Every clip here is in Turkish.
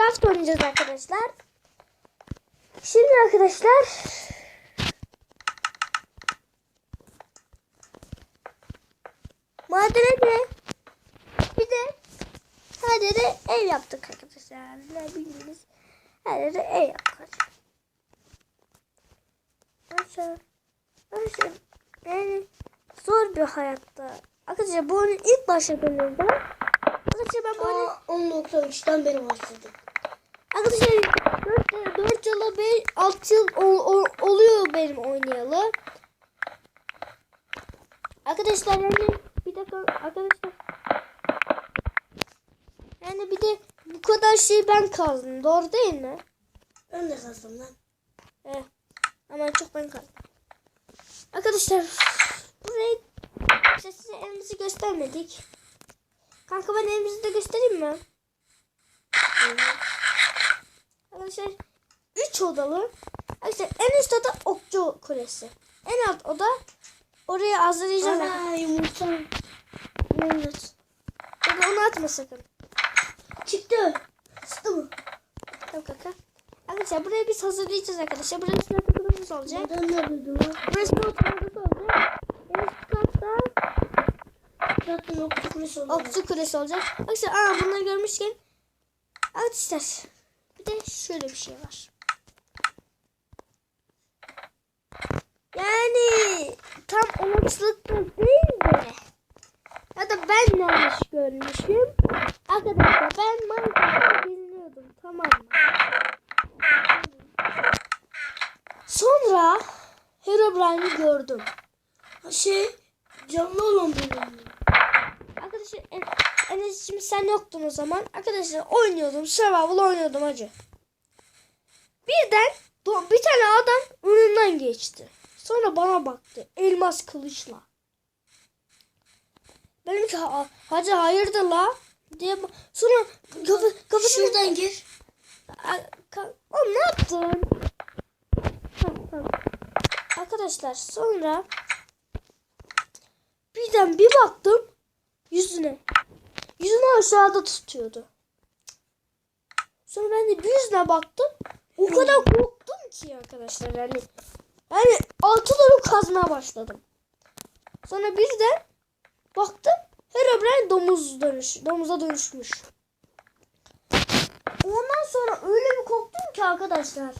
Minecraft oynayacağız arkadaşlar. Şimdi arkadaşlar madene de bir de her yere ev yaptık arkadaşlar. Ne bildiğiniz her yere ev yaptık. Arkadaşlar, arkadaşlar yani zor bir hayatta. Arkadaşlar bu oyunun ilk başladığımda arkadaşlar ben bu oyunu Ta 10.3'ten beri başladım. Arkadaşlar 4, 4 yıla 5, 6 yıl ol- ol- oluyor benim oynayalı. Arkadaşlar yani bir dakika arkadaşlar. Yani bir de bu kadar şey ben kazdım. Doğru değil mi? Ben de kazdım lan. Evet. Ama çok ben kazdım. Arkadaşlar burayı size evimizi göstermedik. Kanka ben evimizi de göstereyim mi? Arkadaşlar 3 odalı. Arkadaşlar en üst oda okçu kulesi. En alt oda oraya hazırlayacağım. Ana yumurta. Evet. Baba onu atma sakın. Çıktı. Çıktı mı? Tamam kanka. Arkadaşlar burayı biz hazırlayacağız arkadaşlar. Burası zaten kulübümüz olacak. Neden ne? Burası oturma odası olacak. En üst katta Zaten okçu kulesi oldu. okçu kulesi olacak. Arkadaşlar aa bunları görmüşken arkadaşlar bir de şöyle bir şey var. Yani tam olasılıkta değil de ya da ben yanlış görmüşüm. Arkadaşlar ben Minecraft'ta geziniyordum tamam mı? Sonra Herobrine'i gördüm. Şey canlı olan benim. Şimdi sen yoktun o zaman. Arkadaşlar oynuyordum. Survival oynuyordum acı. Birden bir tane adam önünden geçti. Sonra bana baktı. Elmas kılıçla. Benim ki "Ha- hacı hayırdır la diye sonra kafa, kafasını Şuradan gir. Oğlum ne yaptın? Arkadaşlar sonra birden bir baktım yüzüne. Yüzünü aşağıda tutuyordu. Sonra ben de bir yüzüne baktım. O kadar korktum ki arkadaşlar yani. Yani altıları kazmaya başladım. Sonra birden baktım Herobrine domuz dönüş, domuza dönüşmüş. Ondan sonra öyle bir korktum ki arkadaşlar.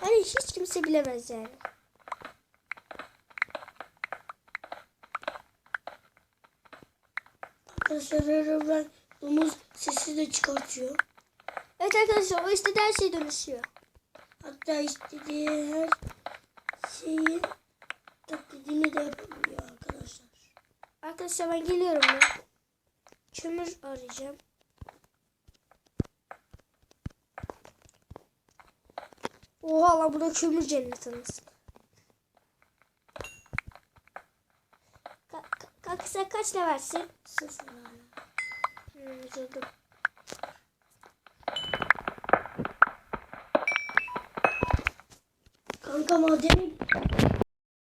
Hani hiç kimse bilemez yani. Arkadaşlar ben domuz sesi de çıkartıyor. Evet arkadaşlar o istediği her şey dönüşüyor. Hatta istediği her şeyin taklidini de yapabiliyor arkadaşlar. Arkadaşlar ben geliyorum ya. Kömür arayacağım. Oha lan burada kömür cenneti anasını. Sen kaç levelsin? Sıfır hala. Hmm, üzüldüm. Kanka madene